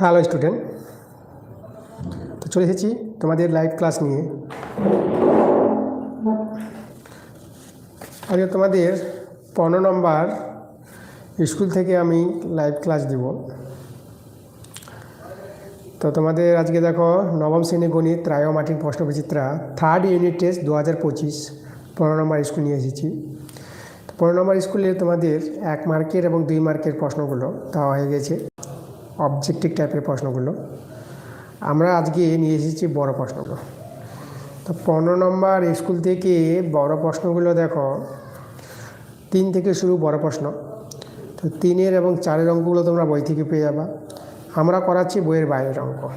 Hello student তো চলে এসেছি তোমাদের লাইভ ক্লাস নিয়ে। আজকে তোমাদের পনেরো নম্বর স্কুল থেকে আমি লাইভ ক্লাস দিব। তো তোমাদের আজকে দেখো নবম শ্রেণি গণিত রায় মাটির প্রশ্ন বিচিত্রা থার্ড ইউনিট টেস্ট দু হাজার পঁচিশ, পনেরো নম্বর স্কুল নিয়ে এসেছি। পনেরো নম্বর স্কুলে তোমাদের এক মার্কের এবং দুই মার্কের প্রশ্নগুলো দেওয়া হয়ে গেছে। অবজেক্টিভ টাইপের প্রশ্নগুলো। আমরা আজকে নিয়ে এসেছি বড় প্রশ্নগুলো। তো পনেরো নম্বর স্কুল থেকে বড় প্রশ্নগুলো দেখো। তিন থেকে শুরু বড় প্রশ্ন। তো তিনের এবং চারের অঙ্কগুলো তোমরা বই থেকে পেয়ে যাবা। আমরা করাচ্ছি বইয়ের বাইরের অঙ্ক।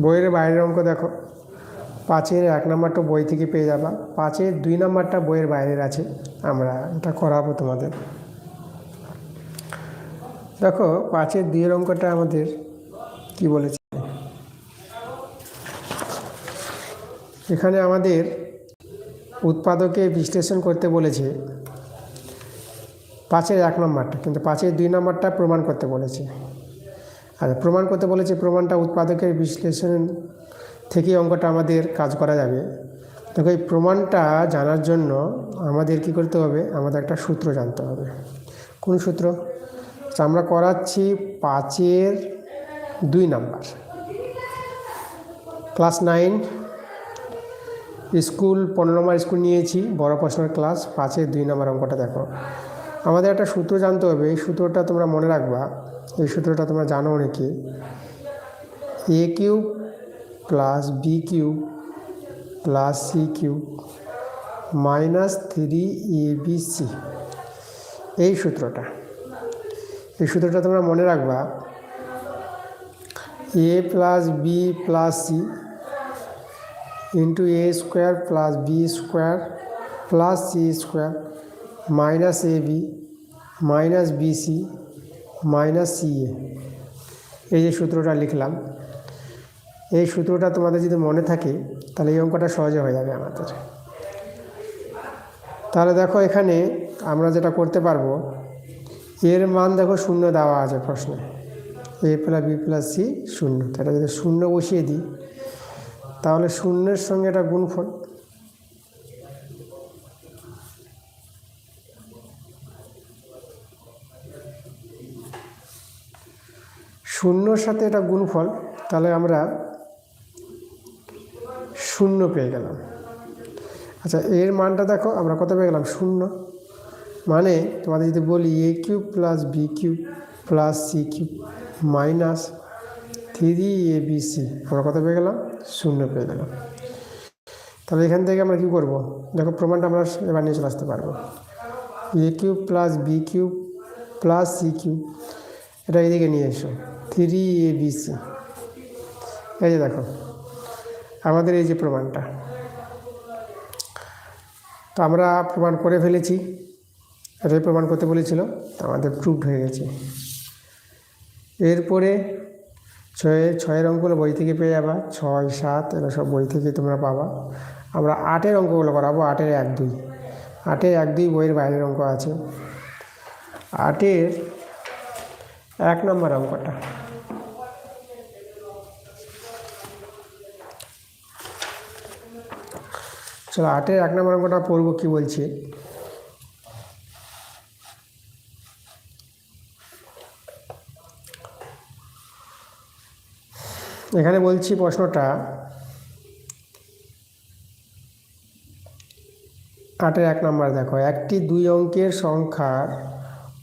বইয়ের বাইরের অঙ্ক দেখো। পাঁচের এক নম্বরটা বই থেকে পেয়ে যাবা। পাঁচের দুই নম্বরটা বইয়ের বাইরের আছে। আমরা এটা করাবো তোমাদের। দেখো পাঁচের দুইয়ের অঙ্কটা আমাদের কি বলেছে? এখানে আমাদের উৎপাদকে বিশ্লেষণ করতে বলেছে পাঁচের এক নম্বরটা, কিন্তু পাঁচের দুই নম্বরটা প্রমাণ করতে বলেছে। আর প্রমাণ করতে বলেছে প্রমাণটা উৎপাদকের বিশ্লেষণ থেকে অঙ্কটা আমাদের কাজ করা যাবে। দেখো, এই প্রমাণটা জানার জন্য আমাদের কি করতে হবে? আমাদের একটা সূত্র জানতে হবে। কোন সূত্র? আমরা করাচ্ছি পাঁচের দুই নাম্বার। ক্লাস নাইন, স্কুল, পনেরো নম্বর স্কুল নিয়েছি, বড় প্রশ্নের ক্লাস, পাঁচের দুই নম্বর অঙ্কটা দেখো। আমাদের একটা সূত্র জানতে হবে, এই সূত্রটা তোমরা মনে রাখবা, এই সূত্রটা তোমরা জানো অনেকে। A cube plus B cube plus C cube minus three A B C এই সূত্রটা। এই সূত্রটা তোমরা মনে রাখবা A plus B plus C into A square plus B square plus C square minus A B minus B C minus C A এই যে সূত্রটা লিখলাম, এই সূত্রটা তোমাদের যদি মনে থাকে, তাহলে এই অঙ্কটা সহজে হয়ে যাবে আমাদের। তাহলে দেখো এখানে আমরা যেটা করতে পারব এর মান দেখো শূন্য দেওয়া আছে প্রশ্নে। A plus B plus C শূন্য। তাহলে যদি শূন্য বসিয়ে দিই, তাহলে শূন্যের সঙ্গে এটা গুণফল। শূন্যর সাথে এটা গুণফল, তাহলে আমরা শূন্য পেয়ে গেলাম। আচ্ছা এর মানটা দেখো, আমরা কত পেয়ে গেলাম? শূন্য। মানে তোমাদের যদি বলি A cube plus B cube plus C cube minus three A B C আমরা কত পেয়ে গেলাম? শূন্য পেয়ে গেলাম। তাহলে এখান থেকে আমরা কী করব? দেখো প্রমাণটা আমরা এবার নিয়ে চলে আসতে পারব। A cube plus B cube plus C cube এটা এদিকে নিয়ে এসো। থ্রি এ বি সি এই যে দেখো, আমাদের এই যে প্রমাণটা। তো আমরা প্রমাণ করে ফেলেছি। এটাই প্রমাণ করতে বলেছিল আমাদের প্রুভড হয়ে গেছে। এরপরে ছয়, ছয়ের অঙ্কগুলো বই থেকে পেয়ে যাবা, ছয়, সাত, এগুলো সব বই থেকে তোমরা পাবা। আমরা আটের অঙ্কগুলো করাবো, আটের এক, দুই। আটের এক, দুই বইয়ের বাইরের অঙ্ক আছে। আটের এক নম্বর অঙ্কটা। চলো আটের এক নম্বর অঙ্কটা পড়ব কী বলছে? এখানে বলছি প্রশ্নটা আটের এক নম্বর দেখো, একটি দুই অঙ্কের সংখ্যার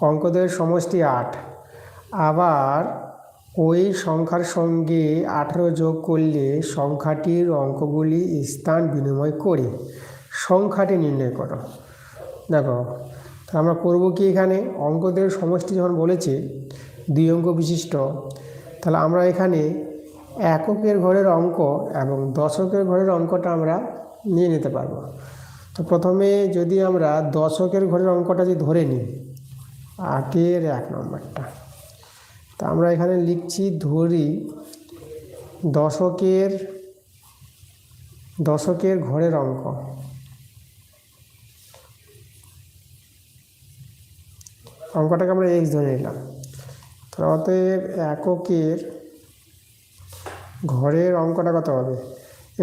অঙ্কদের সমষ্টি আট, আবার ওই সংখ্যার সঙ্গে আঠেরো যোগ করলে সংখ্যাটির অঙ্কগুলি স্থান বিনিময় করে। সংখ্যাটি নির্ণয় করো। দেখো আমরা করব কি এখানে? অঙ্কদের সমষ্টি যখন বলেছে, দুই অঙ্ক বিশিষ্ট, তাহলে আমরা এখানে এককের ঘরের অঙ্ক এবং দশকের ঘরের অঙ্কটা আমরা নিয়ে নিতে পারব। তো প্রথমে যদি আমরা দশকের ঘরের অঙ্কটা যদি ধরে নিই আটের এক নম্বরটা, তা আমরা এখানে লিখছি ধরি দশকের দশকের ঘরের অঙ্ক। অঙ্কটাকে আমরা এক্স ধরে নিলাম। তাহলে অতএব এককের ঘরের অঙ্কটা কত হবে?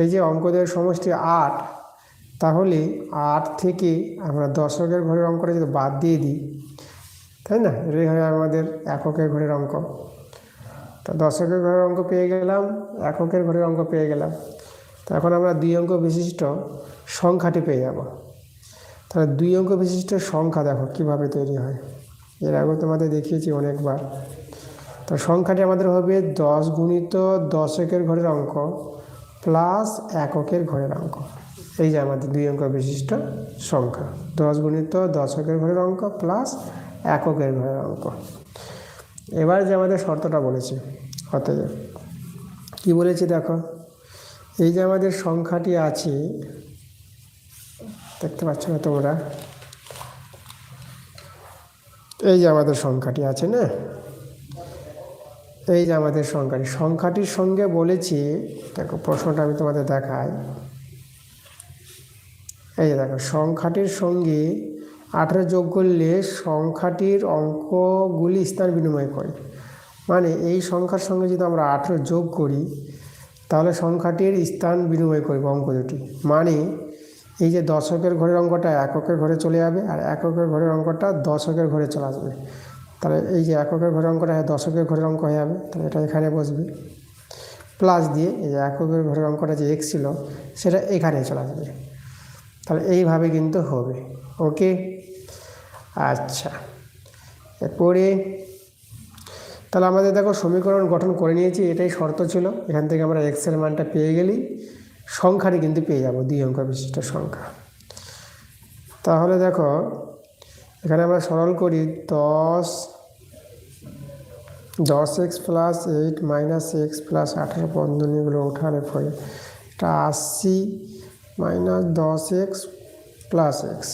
এই যে অঙ্ক দেওয়ার সমষ্টি আট, তাহলে আট থেকে আমরা দশকের ঘরের অঙ্কটা যদি বাদ দিয়ে দিই, তাই না? এটাই হয় আমাদের এককের ঘরের অঙ্ক। তা দশকের ঘরের অঙ্ক পেয়ে গেলাম, এককের ঘরের অঙ্ক পেয়ে গেলাম। তো এখন আমরা দুই অঙ্ক বিশিষ্ট সংখ্যাটি পেয়ে যাব। তাহলে দুই অঙ্ক বিশিষ্ট সংখ্যা দেখো কীভাবে তৈরি হয়। এর আগেও তোমাদের দেখিয়েছি অনেকবার। তো সংখ্যাটি আমাদের হবে দশ গুণিত দশকের ঘরের অঙ্ক প্লাস এককের ঘরের অঙ্ক। এই যে আমাদের দুই অঙ্ক বিশিষ্ট সংখ্যা। দশ গুণিত দশকের ঘরের অঙ্ক প্লাস এককের ঘরের অঙ্ক। এবার যে আমাদের শর্তটা বলেছে, অতএব কী বলেছি দেখো? এই যে আমাদের সংখ্যাটি আছে, দেখতে পাচ্ছ না তোমরা? এই যে আমাদের সংখ্যাটি আছে না? এই যে আমাদের সংখ্যাটি, সংখ্যাটির সঙ্গে বলেছি, দেখো প্রশ্নটা আমি তোমাদের দেখাই। এই যে দেখো, সংখ্যাটির সঙ্গে আঠেরো যোগ করলে সংখ্যাটির অঙ্কগুলি স্থান বিনিময় করে। মানে এই সংখ্যার সঙ্গে যদি আমরা আঠেরো যোগ করি, তাহলে সংখ্যাটির স্থান বিনিময় করবে অঙ্ক দুটি। মানে এই যে দশকের ঘরের অঙ্কটা এককের ঘরে চলে যাবে, আর এককের ঘরের অঙ্কটা দশকের ঘরে চলে আসবে। তাহলে এই যে এককের ঘরের অঙ্কটা হয়, দশকের ঘরের অঙ্ক হয়ে যাবে। তাহলে এটা এখানে বসবে। প্লাস দিয়ে এই যে এককের ঘরের অঙ্কটা যে এক্স ছিল, সেটা এখানে চলে আসবে। তাহলে এইভাবে কিন্তু হবে। ওকে? আচ্ছা। এরপরে, তাহলে আমাদের দেখো সমীকরণ গঠন করে নিয়েছি, এটাই শর্ত ছিল। এখান থেকে আমরা এক্সের মানটা পেয়ে গেলি, সংখ্যাটি কিন্তু পেয়ে যাব, দুই অঙ্ক বিশিষ্ট সংখ্যা। তাহলে দেখো এখানে আমরা সরল করি দশ দশ X plus eight minus X plus আঠারো বন্ধনীগুলো ওঠালে ফলে এটা আশি মাইনাস দশ এক্স প্লাস এক্স।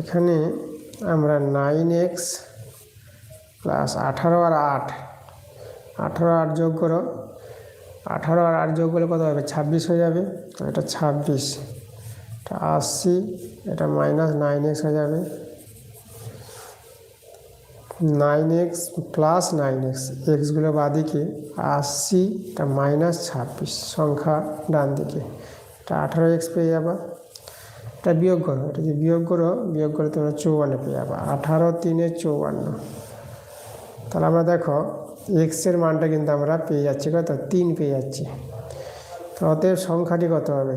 এখানে আমরা নাইন এক্স প্লাস আঠারো আর আট, আঠারো আট যোগ করো, আঠারো আর আট যোগ করলে কত হবে? ছাব্বিশ হয়ে যাবে। এটা ছাব্বিশ, এটা আশি এটা মাইনাস নাইন এক্স হয়ে যাবে। Nine X plus nine X এক্সগুলো বাদিকে আশি, এটা মাইনাস ছাব্বিশ, সংখ্যা ডান দিকে। এটা আঠারো এক্স পেয়ে যাবা। এটা বিয়োগ করো, এটা যদি বিয়োগ করো, বিয়োগ করে তোমরা চৌয়ান্ন পেয়ে যাবা। আঠারো তিনে চৌয়ান্ন। তাহলে আমরা দেখো এক্সের মানটা কিন্তু আমরা পেয়ে যাচ্ছি কত? তিন পেয়ে যাচ্ছি। অতএব সংখ্যাটি কত হবে?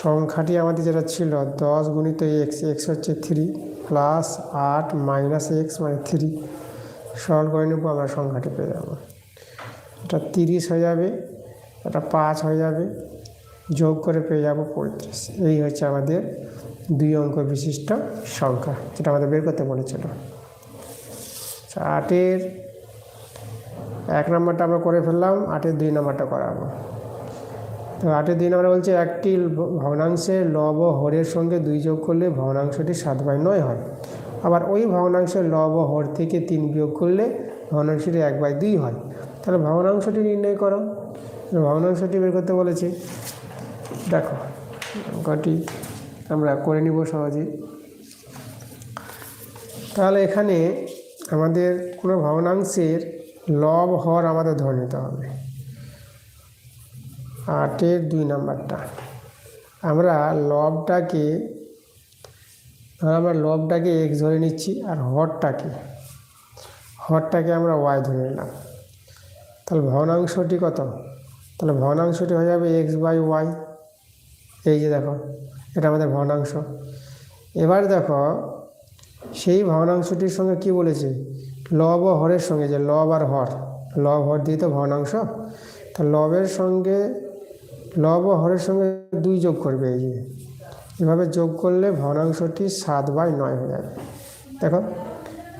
সংখ্যাটি আমাদের যেটা ছিল দশ গুণিত এক্স এক্স হচ্ছে থ্রি প্লাস আট মাইনাস এক্স মানে থ্রি সরল করে নেব আমরা সংখ্যাটি পেয়ে যাব। এটা তিরিশ হয়ে যাবে এটা পাঁচ হয়ে যাবে যোগ করে পেয়ে যাব পঁয়ত্রিশ। এই হচ্ছে আমাদের দুই অঙ্ক বিশিষ্ট সংখ্যা যেটা আমাদের বের করতে বলেছিল। আচ্ছা, আটের এক নম্বরটা আমরা করে ফেললাম আটের দুই নম্বরটা করাবো। তো আটের দুই নম্বরে বলছে একটি ভগ্নাংশের লব হরের সঙ্গে দুই যোগ করলে ভগ্নাংশটি সাত বাই নয় হয়। আবার ওই ভগ্নাংশের লব হর থেকে তিন বিয়োগ করলে ভগ্নাংশটি এক বাই দুই হয়। তাহলে ভগ্নাংশটি নির্ণয় করো। ভগ্নাংশটি বের করতে বলেছে। দেখো, অঙ্কটি আমরা করে নিব সহজেই তাহলে এখানে আমাদের কোনো ভগ্নাংশের লব হর আমাদের ধরে নিতে হবে। আটের দুই নাম্বারটা। আমরা লবটাকে ধর আমরা লবটাকে এক্স ধরে নিচ্ছি আর হরটাকে। হরটাকে আমরা ওয়াই ধরে নিলাম। তাহলে ভগ্নাংশটি কত? তাহলে ভগ্নাংশটি হয়ে যাবে এক্স বাই ওয়াই। এই যে দেখো, এটা আমাদের ভগ্নাংশ। এবার দেখো, সেই ভগ্নাংশটির সঙ্গে কি বলেছে? লব ও হরের সঙ্গে, যে লব আর হর। লব হর দিয়ে তো ভগ্নাংশ। তো লবের সঙ্গে লব হরের সঙ্গে দুই যোগ করবে এই যে। এভাবে যোগ করলে ভগ্নাংশটি সাত বাই নয় হয়ে যাবে। দেখো,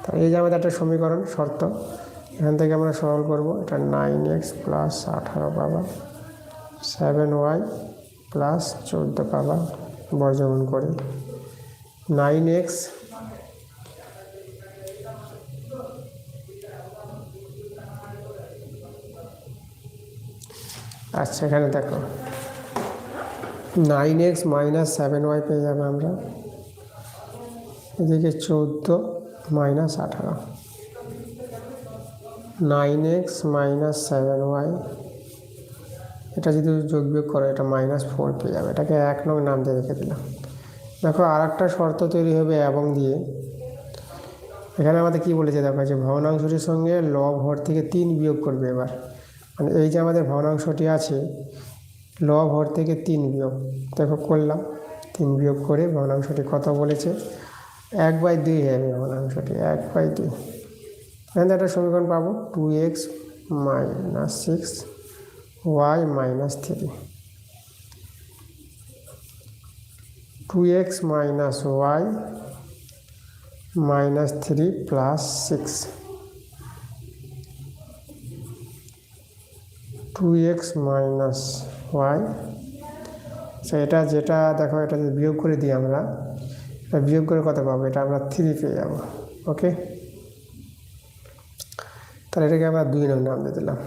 তাহলে এই যে আমাদের একটা সমীকরণ, শর্ত। এখান থেকে আমরা সরল করব, এটা নাইন এক্স প্লাস আঠারো পাবা সেভেন ওয়াই প্লাস চোদ্দ পাবা, বর্জমন করে। নাইন এক্স আচ্ছা এখানে দেখো। Nine X minus seven Y পেয়ে যাবে আমরা। এদিকে চৌদ্দো মাইনাস আঠারো। Nine X minus seven Y. এটা যদি যোগ বিয়োগ করো, এটা মাইনাস ফোর পেয়ে যাবে। এটাকে এক নং নাম দিয়ে রেখে দিলাম। দেখো আর একটা শর্ত তৈরি হবে এবং দিয়ে। এখানে আমাদের কি বলেছে? দেখো যে ভগ্নাংশটির সঙ্গে লব হর থেকে তিন বিয়োগ করবে এবার। মানে এই যে আমাদের ভগ্নাংশটি আছে লব হর থেকে তিন বিয়োগ। দেখো করলাম। তিন বিয়োগ করে ভগ্নাংশটি কত বলেছে? এক বাই দুই হবে ভগ্নাংশটি। এক বাই দুই। এখান থেকে একটা সমীকরণ পাবো। Two X minus six Y minus three. Two X minus Y minus three plus six. Two X minus Y আচ্ছা এটা যেটা, দেখো এটা যদি বিয়োগ করে দিই আমরা, এটা বিয়োগ করে কত পাবো? এটা আমরা থ্রি পেয়ে যাব ওকে তাহলে এটাকে আমরা দুই নং নাম দিয়ে দিলাম।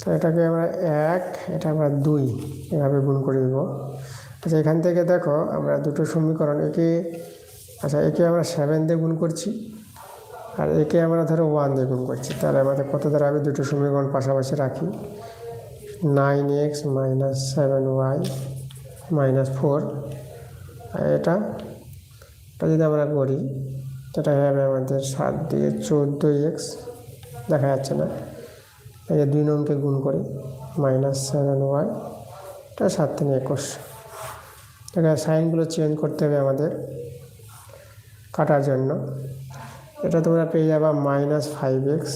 তো এটাকে আমরা এক, এটা আমরা দুই এভাবে গুণ করে দেবো। আচ্ছা এখান থেকে দেখো আমরা দুটো সমীকরণ একে আচ্ছা একে আমরা সেভেন দিয়ে গুণ করছি, আর একে আমরা ধরো ওয়ান দিয়ে গুণ করছি। তাহলে আমাদের কত দ্বারা আমি দুটো সমীকরণ পাশাপাশি রাখি? Nine X minus seven Y minus four এটা এটা যদি আমরা করি সেটা হবে আমাদের সাত দিয়ে চোদ্দ এক্স দেখা যাচ্ছে না। এই যে দুই নংকে গুণ করি মাইনাস সেভেন ওয়াই এটা সাত তিন একুশ। দেখা সাইনগুলো চেঞ্জ করতে হবে আমাদের কাটার জন্য। এটা তোমরা পেয়ে যাবা মাইনাস ফাইভ এক্স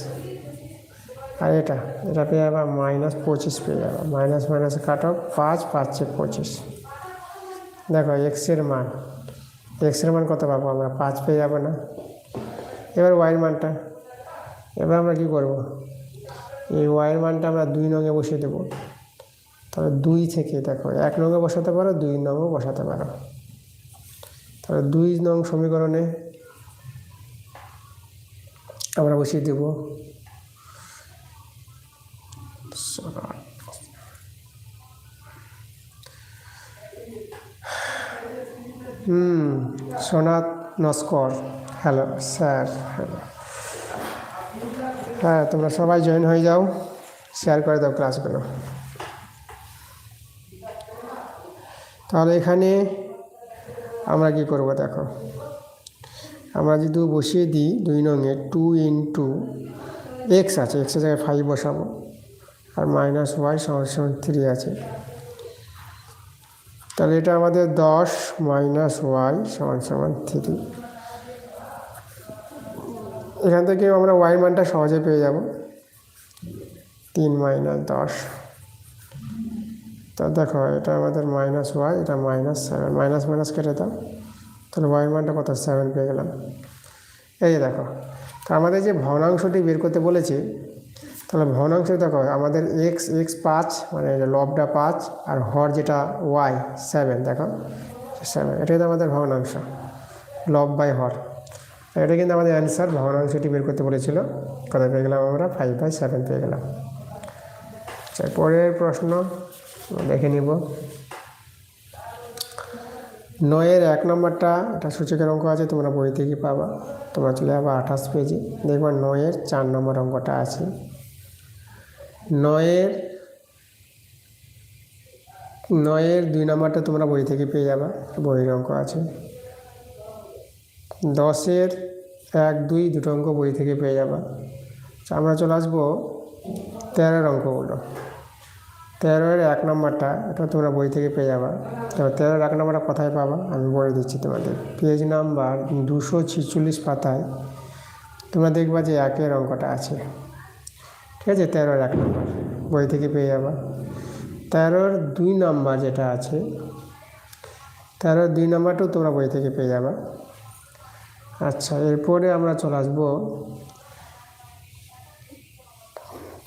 আর এটা এটা পেয়ে যাবা মাইনাস পঁচিশ পেয়ে যাবা। মাইনাস মাইনাস কাটো পাঁচ, পাঁচে পঁচিশ। দেখো এক্সের মান। এক্সের মান কত পাবো আমরা? পাঁচ পেয়ে যাব না। এবার ওয়াইয়ের মানটা। এবার আমরা কী করব? এই ওয়াইয়ের মানটা আমরা দুই নঙে বসিয়ে দেবো। তাহলে দুই থেকে, দেখো, এক নঙে বসাতে পারো, দুই নঙও বসাতে পারো। তাহলে দুই নং সমীকরণে আমরা বসিয়ে দেব হুম Sonath Naskar hello sir hello হ্যাঁ তোমরা সবাই জয়েন হয়ে যাও। শেয়ার করে দাও ক্লাসগুলো তাহলে এখানে আমরা কি করব দেখো? আমরা যদি বসিয়ে দিই দুই নঙে টু ইন্টু এক্স আছে এক্সের জায়গায় ফাইভ বসাবো। আর মাইনাস ওয়াই সমান থ্রি আছে। তাহলে এটা আমাদের দশ মাইনাস ওয়াই সমান সমান থ্রি এখান থেকে আমরা ওয়াই মানটা সহজে পেয়ে যাব। তিন মাইনাস দশ। তা দেখো, এটা আমাদের মাইনাস ওয়াই এটা মাইনাস সেভেন মাইনাস মাইনাস কেটে দাও। তাহলে ওয়াই মানটা কত? সেভেন পেয়ে গেলাম। এই দেখো, তো আমাদের যে ভগ্নাংশটি বের করতে বলেছে তাহলে ভগ্নাংশ দেখো, আমাদের এক্স এক্স পাঁচ মানে লবটা পাঁচ, আর হর যেটা ওয়াই সেভেন দেখো সেভেন এটা কিন্তু আমাদের ভগ্নাংশ, লব বাই হর। এটা কিন্তু আমাদের অ্যান্সার ভগ্নাংশটি বের করতে বলেছিল কত পেয়ে গেলাম আমরা? ফাইভ বাই সেভেন পেয়ে গেলাম। আচ্ছা পরের প্রশ্ন দেখে নিব। নয়ের এক নম্বরটা, এটা সূচকের অঙ্ক আছে, তোমরা বই থেকে পাবা, তোমরা চলে যাব আঠাশ পেজি, দেখবা নয়ের চার নম্বর অঙ্কটা আছে। নয়ের নয়ের দুই নম্বরটা তোমরা বই থেকে পেয়ে যাবা বইয়ের অঙ্ক আছে। দশের এক দুই দুটো অঙ্ক বই থেকে পেয়ে যাবা। আচ্ছা, আমরা চলে আসব তেরোর অঙ্কগুলো। তেরোর এক নম্বরটা এটা তোমরা বই থেকে পেয়ে যাবা। তো তেরোর এক নম্বরটা কোথায় পাবা? আমি বলে দিচ্ছি তোমাদের। পেজ নাম্বার দুশো ছিচল্লিশ পাতায় তোমরা দেখবা যে একের অঙ্কটা আছে। ঠিক আছে, তেরোর এক নম্বর। বই থেকে পেয়ে যাবা। তেরোর দুই নম্বর যেটা আছে, তেরোর দুই নম্বরটাও তোমরা বই থেকে পেয়ে যাবা। আচ্ছা এরপরে আমরা চলে আসব।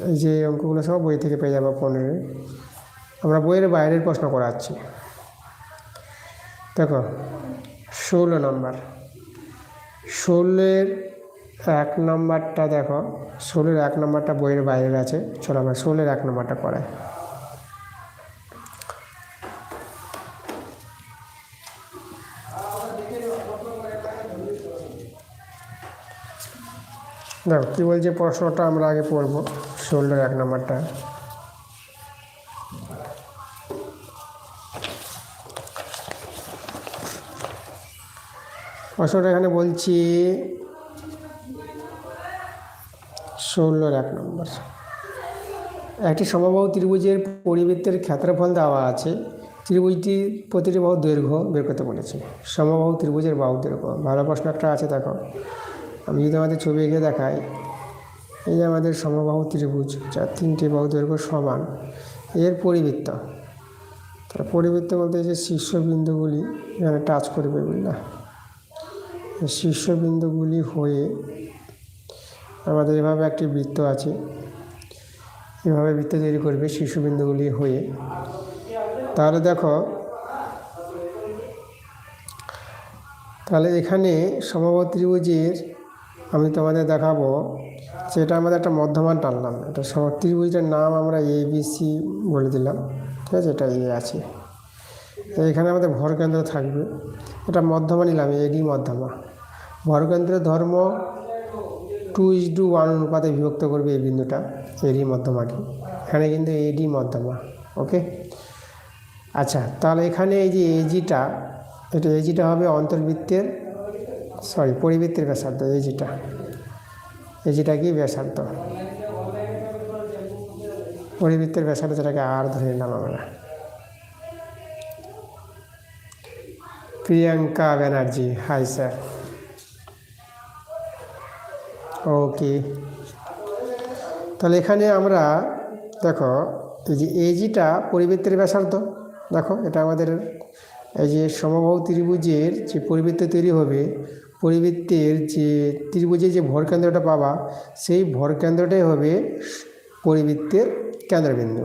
এই যে অঙ্কগুলো সব বই থেকে পেয়ে যাব পনেরো আমরা বইয়ের বাইরের প্রশ্ন করাচ্ছি। দেখো, ষোলো নম্বর। ষোলোর এক নম্বরটা দেখো। ষোলোর এক নম্বরটা বইয়ের বাইরে আছে। চলো আমরা ষোলোর এক নম্বরটা করাই দেখো, কী বলছে প্রশ্নটা আমরা আগে পড়ব, ষোলোর এক নম্বরটা। প্রশ্নটা এখানে বলছি ষোলোর এক নম্বর। একটি সমবাহু ত্রিভুজের পরিবৃত্তের ক্ষেত্রফল দেওয়া আছে। ত্রিভুজটি প্রতিটি বাহু দৈর্ঘ্য বের করতে বলেছে। সমবাহু ত্রিভুজের বাহু দৈর্ঘ্য। ভালো প্রশ্ন একটা আছে, দেখো। আমি যদি আমাদের ছবি এঁকে দেখাই, এই যে আমাদের সমবাহু ত্রিভুজ, যার তিনটি বাহু দৈর্ঘ্য সমান, এর পরিবৃত্ত। তার পরিবৃত্ত বলতে যে শীর্ষবিন্দুগুলি এখানে টাচ করবে, বুঝলা? শীর্ষবিন্দুগুলি হয়ে আমাদের এভাবে একটি বৃত্ত আছে। এভাবে বৃত্ত তৈরি করবে শীর্ষবিন্দুগুলি হয়ে। তাহলে দেখো, তাহলে এখানে সমবাহু ত্রিভুজের আমি তোমাদের দেখাবো, সেটা আমাদের একটা মধ্যমান টানলাম। এটা সম ত্রিভুজটার নাম আমরা এ বলে দিলাম। ঠিক আছে? এটা এ আছে। এখানে আমাদের ভরকেন্দ্র থাকবে। এটা মধ্যমা নিলাম এডি মধ্যমা। ভরকেন্দ্রের ধর্ম টু ইস টু ওয়ান অনুপাতে বিভক্ত করবে এই বিন্দুটা এডি মধ্যমাকে এখানে কিন্তু এডি মধ্যমা ওকে আচ্ছা তাহলে এখানে এই যে এজিটা এটা এজিটা হবে অন্তর্বৃত্তের সরি পরিবৃত্তের ব্যাসার্ধ এজিটা এজিটা কি ব্যাসার্ধ? পরিবৃত্তের ব্যাসার্ধ যেটাকে আর ধরে নিলাম আমরা। Priyanka Banerjee hi sir okay তাহলে এখানে আমরা, দেখো, এই যে এজিটা পরিবৃত্তের ব্যাসার্ধ। দেখো, এটা আমাদের, এই যে সমবাহু ত্রিভুজের যে পরিবৃত্ত তৈরি হবে, পরিবৃত্তের যে ত্রিভুজের যে ভরকেন্দ্রটা পাবা, সেই ভরকেন্দ্রটাই হবে পরিবৃত্তের কেন্দ্রবিন্দু।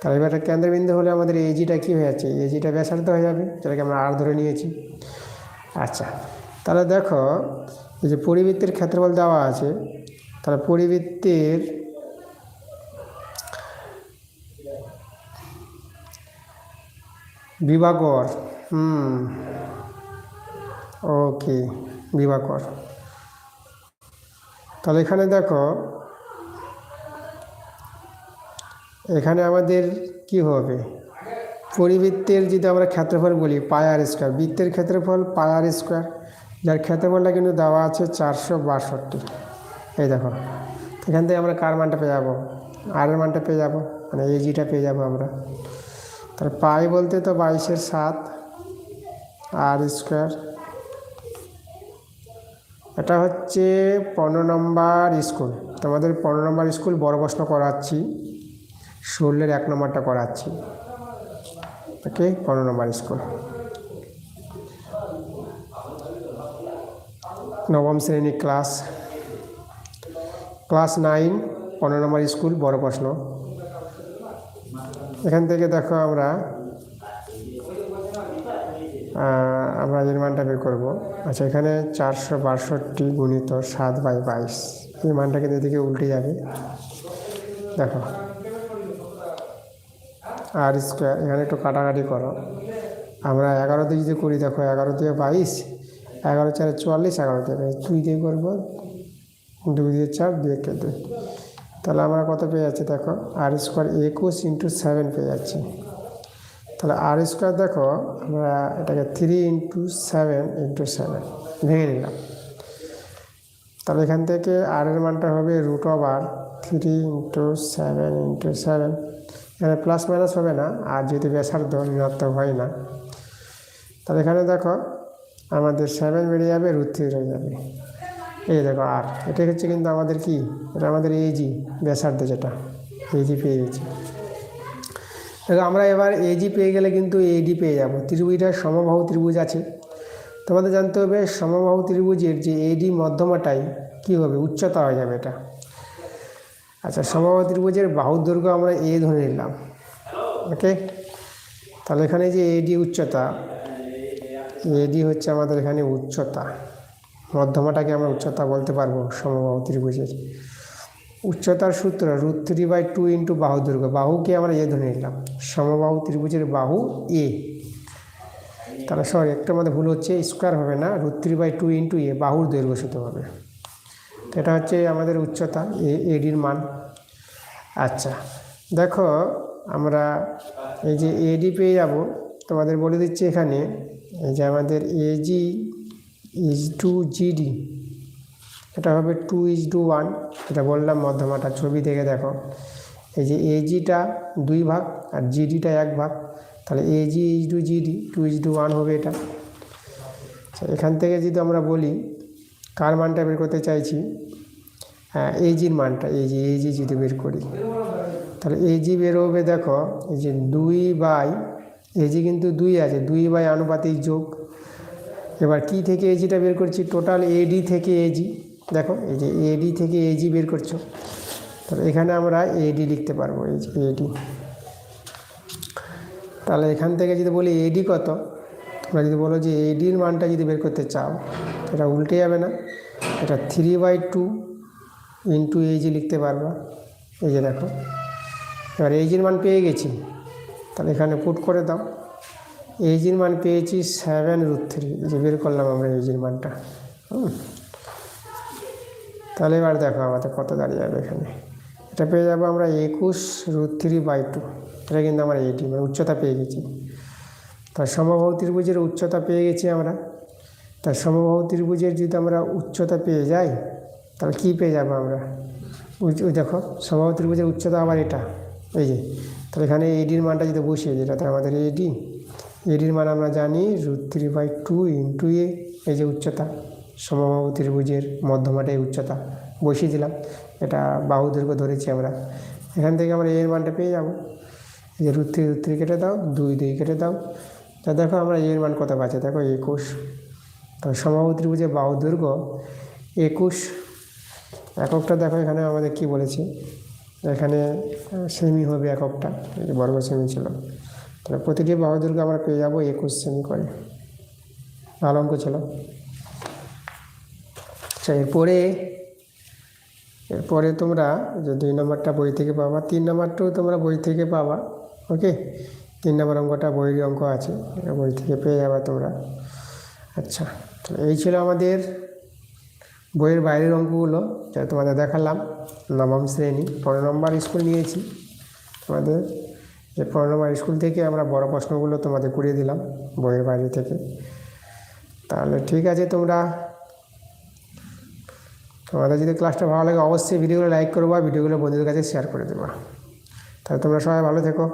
তাহলে এবার কেন্দ্রবিন্দু হলে আমাদের এজিটা কী হয়ে যাচ্ছে? এজিটা ব্যাসার্ধ হয়ে যাবে, যেটাকে আমরা আর ধরে নিয়েছি। আচ্ছা তাহলে দেখো এই যে পরিবৃত্তের ক্ষেত্রফল দেওয়া আছে, তাহলে পরিবৃত্তের বিভাগর, হুম ওকে বিভাগর। তাহলে এখানে দেখো, এখানে আমাদের কি হবে? পরিবৃত্তের যদি আমরা ক্ষেত্রফল বলি পায়ার স্কোয়ার, বৃত্তের ক্ষেত্রফল পায়ার স্কোয়ার। যার ক্ষেত্রফলটা কিন্তু দেওয়া আছে চারশো বাষট্টি। এই দেখো, এখান থেকে আমরা কার মানটা পেয়ে যাব? আরের মানটা পেয়ে যাব? মানে এজিটা পেয়ে যাব আমরা। তাহলে পাই বলতে তো বাইশের সাত, আর স্কোয়ার। এটা হচ্ছে পনেরো নম্বর স্কুল। তোমাদের পনেরো নম্বর স্কুল বড় প্রশ্ন করাচ্ছি। ষোলোর এক নম্বরটা করাচ্ছি। ওকে, পনেরো নম্বর স্কুল। নবম শ্রেণি ক্লাস ক্লাস নাইন পনেরো নম্বর স্কুল, বড় প্রশ্ন। এখান থেকে দেখো আমরা আমরা এর মানটা বের করব। আচ্ছা এখানে চারশো বাষট্টি গুণিত সাত বাই বাইশ। এই মানটা কিন্তু এদিকে উল্টে যাবে। দেখো। আর স্কোয়ার, এখানে একটু কাটাকাটি করো। আমরা এগারো দিয়ে যদি করি, দেখো এগারো দিয়ে বাইশ এগারো চারে চুয়াল্লিশ, এগারো দিয়ে দুই দিয়ে করব। দুই দিয়ে চার, দুই একে দুই। তাহলে আমরা কত পেয়ে যাচ্ছি দেখো? আর স্কোয়ার একুশ ইন্টু সেভেন পেয়ে যাচ্ছি। তাহলে আর স্কোয়ার দেখো, আমরা এটাকে three into seven into seven ভেঙে নিলাম। তাহলে এখান থেকে আর এর মানটা হবে রুট আর three into seven into seven. এখানে প্লাস মাইনাস হবে না, আর যদি ব্যাসার্ধ ঋণাত্মক হয় না। তাহলে এখানে দেখো আমাদের সেভেন বেড়ে যাবে রুট থ্রি রয়ে যাবে। এই দেখো আর এটা হচ্ছে কিন্তু আমাদের কি? এটা আমাদের এজি ব্যাসার্ধ যেটা। এজি পেয়ে গেছি। দেখো, আমরা এবার এজি পেয়ে গেলে কিন্তু এডি পেয়ে যাব। ত্রিভুজটা সমবাহু ত্রিভুজ আছে। তোমাদের জানতে হবে, সমবাহু ত্রিভুজের যে এডি মধ্যমাটাই কী হবে? উচ্চতা হয়ে যাবে এটা। আচ্ছা সমবাহু ত্রিভুজের বাহুর দৈর্ঘ্য আমরা এ ধরে নিলাম। ওকে তাহলে এখানে যে এডি উচ্চতা এডি হচ্ছে আমাদের এখানে উচ্চতা। মধ্যমাটাকে আমরা উচ্চতা বলতে পারব সমবাহু ত্রিভুজের উচ্চতার সূত্র root three by two into বাহু দৈর্ঘ্য বাহুকে আমরা এ ধরে নিলাম। সমবাহু ত্রিভুজের বাহু এ। তাহলে সরি, একটু আমাদের ভুল হচ্ছে, স্কোয়ার হবে না root three by two into A, বাহুর দৈর্ঘ্য শুধু হবে। তো এটা হচ্ছে আমাদের উচ্চতা, এ এডির মান। আচ্ছা দেখো আমরা এই যে এডি পেয়ে যাব, তোমাদের বলে দিচ্ছি এখানে এই যে আমাদের এজি ইজ টু জিডি এটা হবে টু ইজ টু ওয়ান এটা বললাম মধ্যমাটা ছবি দেখে দেখো। এই যে এজিটা দুই ভাগ আর জিডিটা এক ভাগ তাহলে AG is to GD two is to one হবে এটা। আচ্ছা, এখান থেকে যদি আমরা বলি কার মানটা বের করতে চাইছি? হ্যাঁ এজির মানটা এজি এজি যদি বের করি তাহলে এজি বের হবে দেখো এই যে দুই বাই এজি কিন্তু দুই আছে, দুই বাই আনুপাতিক যোগ। এবার কি থেকে এজিটা বের করছি? টোটাল এডি থেকে এজি দেখো, এই যে এডি থেকে এজি বের করছ। তাহলে এখানে আমরা এডি লিখতে পারব, এই যে এডি তাহলে এখান থেকে যদি বলি এডি কত? তোমরা যদি বলো যে এডির মানটা যদি বের করতে চাও, এটা উল্টে যাবে না। এটা three by two into AG লিখতে পারবা। এই যে দেখো, এবার এইজির মান পেয়ে গেছি। তাহলে এখানে পুট করে দাও। এইজির মান পেয়েছি সেভেন রুট থ্রি যে বের করলাম আমরা এইজির মানটা। হুম। তাহলে এবার দেখো আমাদের কত দাঁড়িয়ে যাবে এখানে। এটা পেয়ে যাব আমরা একুশ রুট থ্রি বাই টু এটা কিন্তু আমরা এইটি মানে উচ্চতা পেয়ে গেছি। তার সমবাহু ত্রিভুজের উচ্চতা পেয়ে গেছি আমরা। তার সমবাহু ত্রিভুজের যদি আমরা উচ্চতা পেয়ে যাই, তাহলে কী পেয়ে যাব আমরা? দেখো, সমবাহু ত্রিভুজের উচ্চতা আবার এটা। এই যে তাহলে এখানে এডির মানটা যদি বসিয়ে তাহলে আমাদের এডি এডির মান আমরা জানি root three by two into A এই যে উচ্চতা, সমবাহু ত্রিভুজের মধ্যমাটাই উচ্চতা, বসিয়ে দিলাম। এটা বাহু দৈর্ঘ্য ধরেছি আমরা। এখান থেকে আমরা এর মানটা পেয়ে যাব। এই যে রুট থ্রি রুট থ্রি কেটে দাও, দুই দুই কেটে দাও। তা দেখো আমরা এর মান কত পাচ্ছি? দেখো একুশ। তো সমবাহু ত্রিভুজের বাহু দৈর্ঘ্য একুশ। এককটা দেখো এখানে আমাদের কি বলেছি? এখানে সেমি হবে এককটা এই বর্গ সেমি ছিল। তাহলে প্রতিটি বাহু দৈর্ঘ্য আমরা পেয়ে যাব একুশ সেমি করে। ভালো অঙ্ক ছিল। আচ্ছা এরপরে এরপরে তোমরা যে দুই নম্বরটা বই থেকে পাবা, তিন নম্বরটাও তোমরা বই থেকে পাবা ওকে তিন নম্বর অঙ্কটা বইয়ের অঙ্ক আছে বই থেকে পেয়ে যাবে তোমরা। আচ্ছা এই ছিল আমাদের বইয়ের বাইরের অঙ্কগুলো যা তোমাদের দেখালাম, নবম শ্রেণি পনেরো নম্বর স্কুল নিয়েছি তোমাদের। যে পনেরো নম্বর স্কুল থেকে আমরা বড় প্রশ্নগুলো তোমাদের করিয়ে দিলাম বইয়ের বাইরে থেকে। তাহলে ঠিক আছে তোমরা। তোমাদের যদি ক্লাসটা ভালো লাগে অবশ্যই ভিডিওগুলো লাইক করবা, ভিডিওগুলো বন্ধুদের কাছে শেয়ার করে দেবা। তাহলে তোমরা সবাই ভালো থেকো।